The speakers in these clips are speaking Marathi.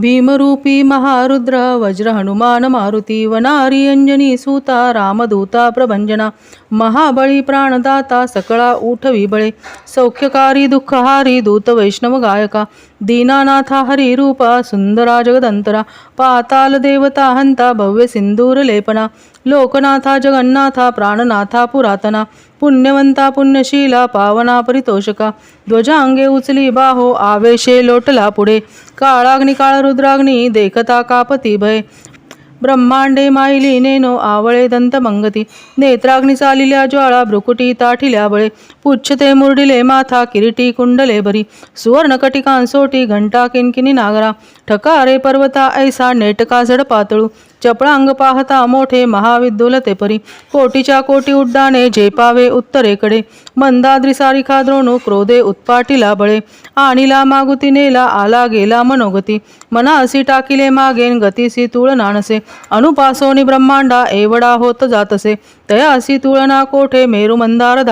भीमरूपी महारुद्र वज्र हनुमान मारुती वनारी अंजनी सूता रामदूता प्रभंजना महाबळी प्राणदाता सकळा उठवी बळे सौख्यकारी दुःखहारी दूत वैष्णव गायका दीनानाथा हरिरूपा सुंदरा जगदंतरा पाताल देवता हंता भव्य सिंदूर लेपना लोकनाथा जगन्नाथा प्राणनाथा पुरातना पुण्यवंता पुण्यशीला पावना परितोषका ध्वजांगे उचली बाहो आवेशे लोटला पुढे काळाग्नी काळ रुद्राग्नी देखता कापती भय ब्रह्मांडे माहिली नेनो आवळे दंत मंगती. नेत्राग्नी चालिल्या ज्वाळा भ्रुकुटी ताठिल्या बळे. पुच्छते मुरडिले माथा किरीटी कुंडले भरी सुवर्णकटिकांसोटी घंटा किनकिनी नागरा. ठकारे पर्वता ऐसा नेटका झड पातळू चपळांग पाहता मोठे महाविद्युलते परी कोटीच्या कोटी उड्डाणे झेपावे उत्तरेकडे. मंदाद्रिसारिखा द्रोणू क्रोधे उत्पाटीला बळे. आणिला मागुती नेला आला गेला मनोगती. मनासी टाकिले मागेन गतीसी तुळना नसे. अनुपासोनी ब्रह्मांडा एवढा होत जातसे. तयासी तुळना कोठे मेरू मंदार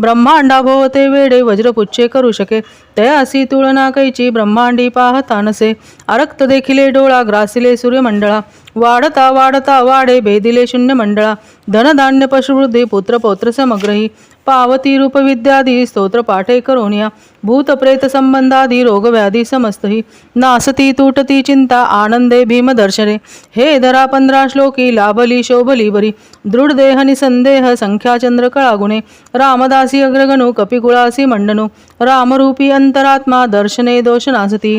ब्रह्मांडा भोवते वेडे वज्रपुच्छे करू शके. तयासी तुळना कैची ब्रह्मांडी पाहता नसे. अरक्त देखिले डोळा ग्रासिले सूर्यमंडळा. वाढता वाढता वाढे भेदिले शून्य मंडळा धनधान्य पशुवृद्धी पुत्र पौत्र समग्रही पावती रूपविद्यादी स्तोत्र पाठे करोनिया भूतप्रेत संबंधादी रोगव्याधी समस्तही नासती तुटती चिंता आनंदे भीमदर्शने हे धरा पंधरा श्लोकी लाभली शोभली बरी दृढ देह निसंदेह संख्या चंद्र कळागुणे रामदासी अग्रगणू कपिकुळासी मंडनु रामरूपी अंतरात्मा दर्शने दोष नासती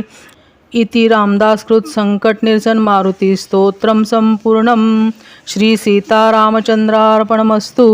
इति रामदासकृत संकट निर्जन मारुती स्तोत्रम संपूर्ण श्री सीतारामचंद्रार्पणमस्तु